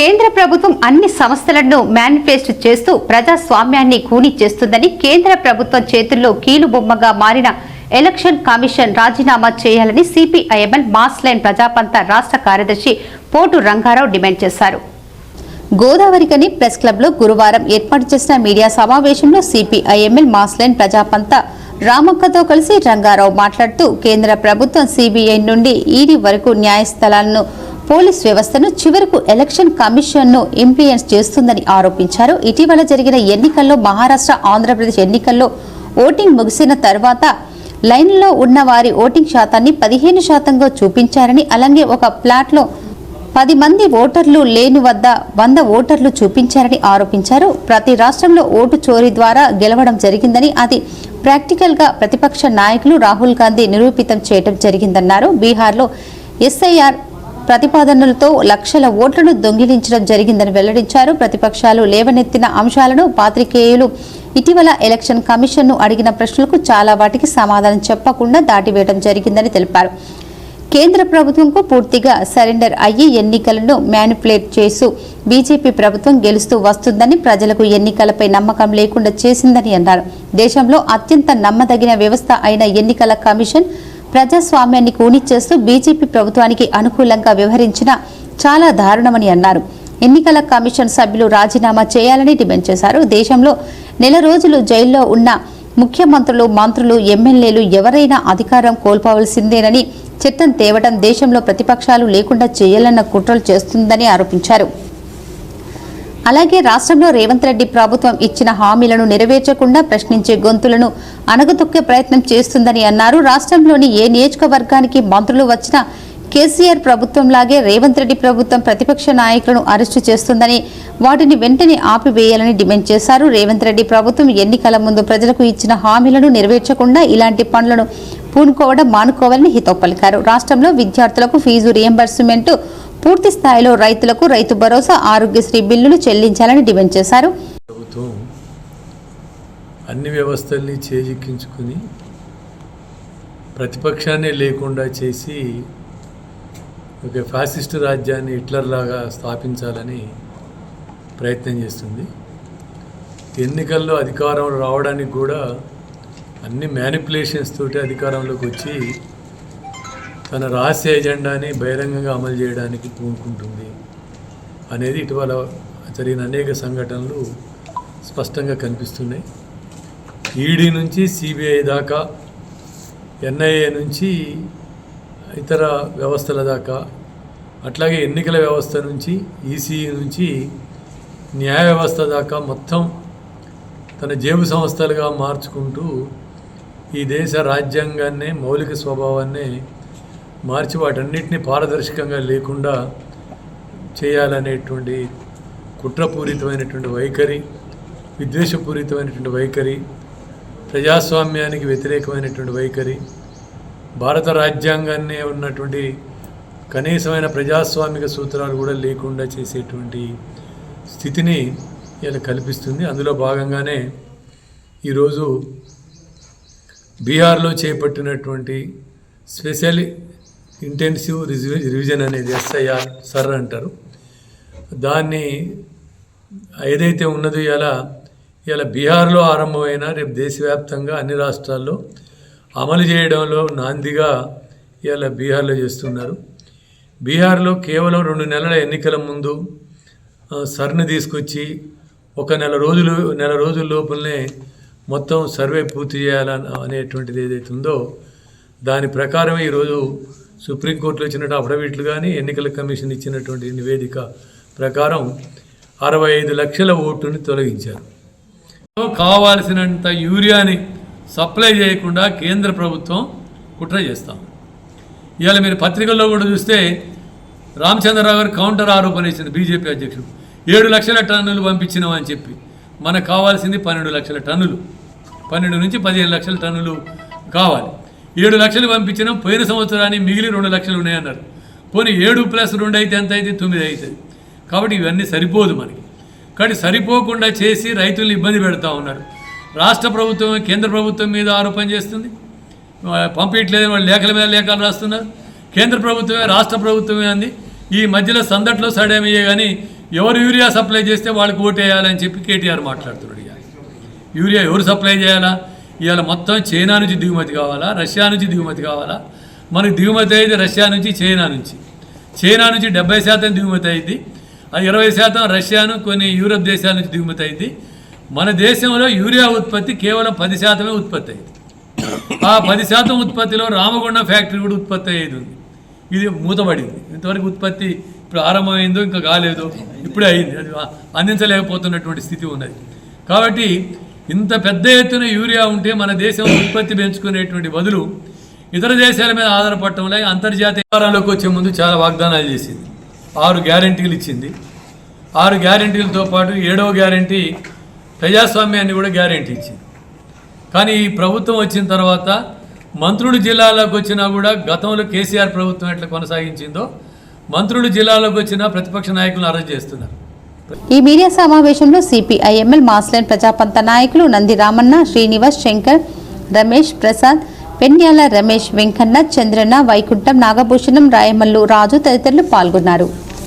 కేంద్ర ప్రభుత్వం అన్ని సంస్థలను మేనిఫెస్టో చేస్తూ ప్రజాస్వామ్యాన్ని కూని చేస్తుందని కేంద్ర ప్రభుత్వం చేతుల్లో కీలుబొమ్మగా మారిన ఎలక్షన్ కమిషన్ రాజీనామా చేయాలని సిపిఐఎంఎల్ మాస్ లైన్ ప్రజాపంత రాష్ట్ర కార్యదర్శి పోటు రంగారావు డిమాండ్ చేశారు. గోదావరికని ప్రెస్ క్లబ్లో గురువారం ఏర్పాటు చేసిన మీడియా సమావేశంలో సిపిఐఎంఎల్ మాస్లైన్ ప్రజాపంత రామక్కతో కలిసి రంగారావు మాట్లాడుతూ కేంద్ర ప్రభుత్వం సిబిఐ నుండి ఈడీ వరకు న్యాయస్థలాలను పోలీస్ వ్యవస్థను చివరకు ఎలక్షన్ కమిషన్ను ఇంప్లియన్స్ చేస్తుందని ఆరోపించారు. ఇటీవల జరిగిన ఎన్నికల్లో మహారాష్ట్ర ఆంధ్రప్రదేశ్ ఎన్నికల్లో ఓటింగ్ ముగిసిన తర్వాత లైన్లో ఉన్న వారి ఓటింగ్ శాతాన్ని పదిహేను శాతంగా చూపించారని అలాగే ఒక ప్లాట్లో పది మంది ఓటర్లు లేని వద్ద వంద ఓటర్లు చూపించారని ఆరోపించారు. ప్రతి రాష్ట్రంలో ఓటు చోరీ ద్వారా గెలవడం జరిగిందని అది ప్రాక్టికల్గా ప్రతిపక్ష నాయకులు రాహుల్ గాంధీ నిరూపితం చేయడం జరిగిందన్నారు. బీహార్లో ఎస్ఐఆర్ ప్రతిపాదనలతో లక్షల ఓట్లను దొంగిలించడం జరిగిందని వెల్లడించారు. ప్రతిపక్షాలు లేవనెత్తిన అంశాలను పాత్రికేయులు ఇటీవల ఎలక్షన్ కమిషన్ను అడిగిన ప్రశ్నలకు చాలా వాటికి సమాధానం చెప్పకుండా దాటివేయడం జరిగిందని తెలిపారు. కేంద్ర ప్రభుత్వంకు పూర్తిగా సరెండర్ అయ్యి ఎన్నికలను మ్యానిపులేట్ చేస్తూ బీజేపీ ప్రభుత్వం గెలుస్తూ వస్తుందని ప్రజలకు ఎన్నికలపై నమ్మకం లేకుండా చేసిందని అన్నారు. దేశంలో అత్యంత నమ్మదగిన వ్యవస్థ అయిన ఎన్నికల కమిషన్ ప్రజాస్వామ్యాన్ని కూనిచ్చేస్తూ బీజేపీ ప్రభుత్వానికి అనుకూలంగా వ్యవహరించిన చాలా దారుణమని అన్నారు. ఎన్నికల కమిషన్ సభ్యులు రాజీనామా చేయాలని డిమాండ్ చేశారు. దేశంలో నెల రోజులు జైల్లో ఉన్న ముఖ్యమంత్రులు మంత్రులు ఎమ్మెల్యేలు ఎవరైనా అధికారం కోల్పోవలసిందేనని చట్టం తేవడం దేశంలో ప్రతిపక్షాలు లేకుండా చేయాలన్న కుట్రలు చేస్తుందని ఆరోపించారు. అలాగే రాష్ట్రంలో రేవంత్ రెడ్డి ప్రభుత్వం ఇచ్చిన హామీలను నెరవేర్చకుండా ప్రశ్నించే గొంతులను అణగతొక్కే ప్రయత్నం చేస్తుందని అన్నారు. రాష్ట్రంలోని ఏ నియోజకవర్గానికి మంత్రులు వచ్చినా కేసీఆర్ ప్రభుత్వంలాగే రేవంత్ రెడ్డి ప్రభుత్వం ప్రతిపక్ష నాయకులను అరెస్టు చేస్తుందని వాటిని వెంటనే ఆపివేయాలని డిమాండ్ చేశారు. రేవంత్ రెడ్డి ప్రభుత్వం ఎన్నికల ముందు ప్రజలకు ఇచ్చిన హామీలను నెరవేర్చకుండా ఇలాంటి పనులను పూనుకోవడం మానుకోవాలని హితవు పలికారు. రాష్ట్రంలో విద్యార్థులకు ఫీజు రియంబర్స్మెంట్ పూర్తి స్థాయిలో రైతులకు రైతు భరోసా ఆరోగ్యశ్రీ బిల్లులు చెల్లించాలని డిమాండ్ చేశారు. ప్రభుత్వం అన్ని వ్యవస్థల్ని చేజిక్కించుకుని ప్రతిపక్షాన్ని లేకుండా చేసి ఒక ఫాసిస్ట్ రాజ్యాన్ని హిట్లర్ లాగా స్థాపించాలని ప్రయత్నం చేస్తుంది. ఎన్నికల్లో అధికారం రావడానికి కూడా అన్ని మ్యానిపులేషన్స్ తోటి అధికారంలోకి వచ్చి తన రహస్య ఎజెండాని బహిరంగంగా అమలు చేయడానికి పూనుకుంటుంది అనేది ఇటీవల జరిగిన అనేక సంఘటనలు స్పష్టంగా కనిపిస్తున్నాయి. ఈడీ నుంచి సిబిఐ దాకా ఎన్ఐఏ నుంచి ఇతర వ్యవస్థల దాకా అట్లాగే ఎన్నికల వ్యవస్థ నుంచి ఈసీఈ నుంచి న్యాయ వ్యవస్థ దాకా మొత్తం తన జేబు సంస్థలుగా మార్చుకుంటూ ఈ దేశ రాజ్యాంగాన్నే మౌలిక స్వభావాన్నే మార్చి వాటన్నిటిని పారదర్శకంగా లేకుండా చేయాలనేటువంటి కుట్రపూరితమైనటువంటి వైఖరి విద్వేషపూరితమైనటువంటి వైఖరి ప్రజాస్వామ్యానికి వ్యతిరేకమైనటువంటి వైఖరి భారత రాజ్యాంగాన్నే ఉన్నటువంటి కనీసమైన ప్రజాస్వామిక సూత్రాలు కూడా లేకుండా చేసేటువంటి స్థితిని ఇలా కల్పిస్తుంది. అందులో భాగంగానే ఈరోజు బీహార్లో చేపట్టినటువంటి స్పెషల్ ఇంటెన్సివ్ రివిజన్ అనేది ఎస్ఐఆర్ సర్ అంటారు. దాన్ని ఏదైతే ఉన్నదో ఇలా ఇలా బీహార్లో ఆరంభమైన రేపు దేశవ్యాప్తంగా అన్ని రాష్ట్రాల్లో అమలు చేయడంలో నాందిగా ఇలా బీహార్లో చేస్తున్నారు. బీహార్లో కేవలం రెండు నెలల ఎన్నికల ముందు సర్ను సర్ని తీసుకొచ్చి ఒక నెల రోజులు నెల రోజుల లోపలనే మొత్తం సర్వే పూర్తి చేయాలని అనేటువంటిది ఏదైతే ఉందో దాని ప్రకారం ఈరోజు సుప్రీంకోర్టులో ఇచ్చినట్టు అఫిడవిట్లు కానీ ఎన్నికల కమిషన్ ఇచ్చినటువంటి నివేదిక ప్రకారం అరవై ఐదు లక్షల ఓటుని తొలగించారు. కావాల్సినంత యూరియాని సప్లై చేయకుండా కేంద్ర ప్రభుత్వం కుట్ర చేస్తాం. ఇవాళ మీరు పత్రికల్లో కూడా చూస్తే రామచంద్రరావు గారు కౌంటర్ ఆరోపణ ఇచ్చింది బీజేపీ అధ్యక్షుడు. ఏడు లక్షల టన్నులు పంపించినామని చెప్పి. మనకు కావాల్సింది పన్నెండు లక్షల టన్నులు. పన్నెండు నుంచి పదిహేను లక్షల టన్నులు కావాలి. ఏడు లక్షలు పంపించినాం పోయిన సంవత్సరానికి మిగిలి రెండు లక్షలు ఉన్నాయన్నారు. పోనీ ఏడు ప్లస్ రెండు అయితే ఎంత అయితే? తొమ్మిది అవుతుంది కాబట్టి ఇవన్నీ సరిపోదు మనకి. కానీ సరిపోకుండా చేసి రైతులను ఇబ్బంది పెడతా ఉన్నారు. రాష్ట్ర ప్రభుత్వం కేంద్ర ప్రభుత్వం మీద ఆరోపణ చేస్తుంది. పంపించలేదని వాళ్ళు లేఖల మీద లేఖలు రాస్తున్నారు. కేంద్ర ప్రభుత్వమే రాష్ట్ర ప్రభుత్వమే అంది. ఈ మధ్యలో సందట్లో సడేమయ్యే కానీ ఎవరు యూరియా సప్లై చేస్తే వాళ్ళకి ఓటేయాలని చెప్పి కేటీఆర్ మాట్లాడుతున్నాడు ఇక. యూరియా ఎవరు సప్లై చేయాలా? ఇవాళ మొత్తం చైనా నుంచి దిగుమతి కావాలా? రష్యా నుంచి దిగుమతి కావాలా? మనకు దిగుమతి అయ్యేది రష్యా నుంచి చైనా నుంచి. చైనా నుంచి డెబ్బై శాతం దిగుమతి అయింది అది ఇరవై శాతం రష్యాను కొన్ని యూరప్ దేశాల నుంచి దిగుమతి అయింది మన దేశంలో యూరియా ఉత్పత్తి కేవలం పది శాతమే ఉత్పత్తి అయింది ఆ పది శాతం ఉత్పత్తిలో రామగుండం ఫ్యాక్టరీ కూడా ఉత్పత్తి అయ్యేది ఉంది. ఇది మూతపడింది ఇంతవరకు ఉత్పత్తి ఇప్పుడు ఆరంభమైందో ఇంకా కాలేదో ఇప్పుడే అయింది అది అందించలేకపోతున్నటువంటి స్థితి ఉన్నది. కాబట్టి ఇంత పెద్ద ఎత్తున యూరియా ఉంటే మన దేశం ఉత్పత్తి పెంచుకునేటువంటి బదులు ఇతర దేశాల మీద ఆధారపడటం వల్ల అంతర్జాతీయ వ్యాపారాల్లోకి వచ్చే ముందు చాలా వాగ్దానాలు చేసింది. ఆరు గ్యారంటీలు ఇచ్చింది. ఆరు గ్యారంటీలతో పాటు ఏడవ గ్యారంటీ ప్రజాస్వామ్యాన్ని కూడా గ్యారంటీ ఇచ్చింది. కానీ ఈ ప్రభుత్వం వచ్చిన తర్వాత మంత్రులు జిల్లాలోకి వచ్చినా కూడా గతంలో కేసీఆర్ ప్రభుత్వం ఎట్లా కొనసాగించిందో మంత్రులు జిల్లాలోకి వచ్చినా ప్రతిపక్ష నాయకులను అరెస్ట్ చేస్తున్నారు. ఈ మీడియా సమావేశంలో సిపిఐఎంఎల్ మాస్లైన్ ప్రజాపంత నాయకులు నంది రామన్న శ్రీనివాస్ శంకర్ రమేష్ ప్రసాద్ పెన్యాల రమేష్ వెంకన్న చంద్రన్న వైకుంఠం నాగభూషణం రాయమల్లు రాజు తదితరులు పాల్గొన్నారు.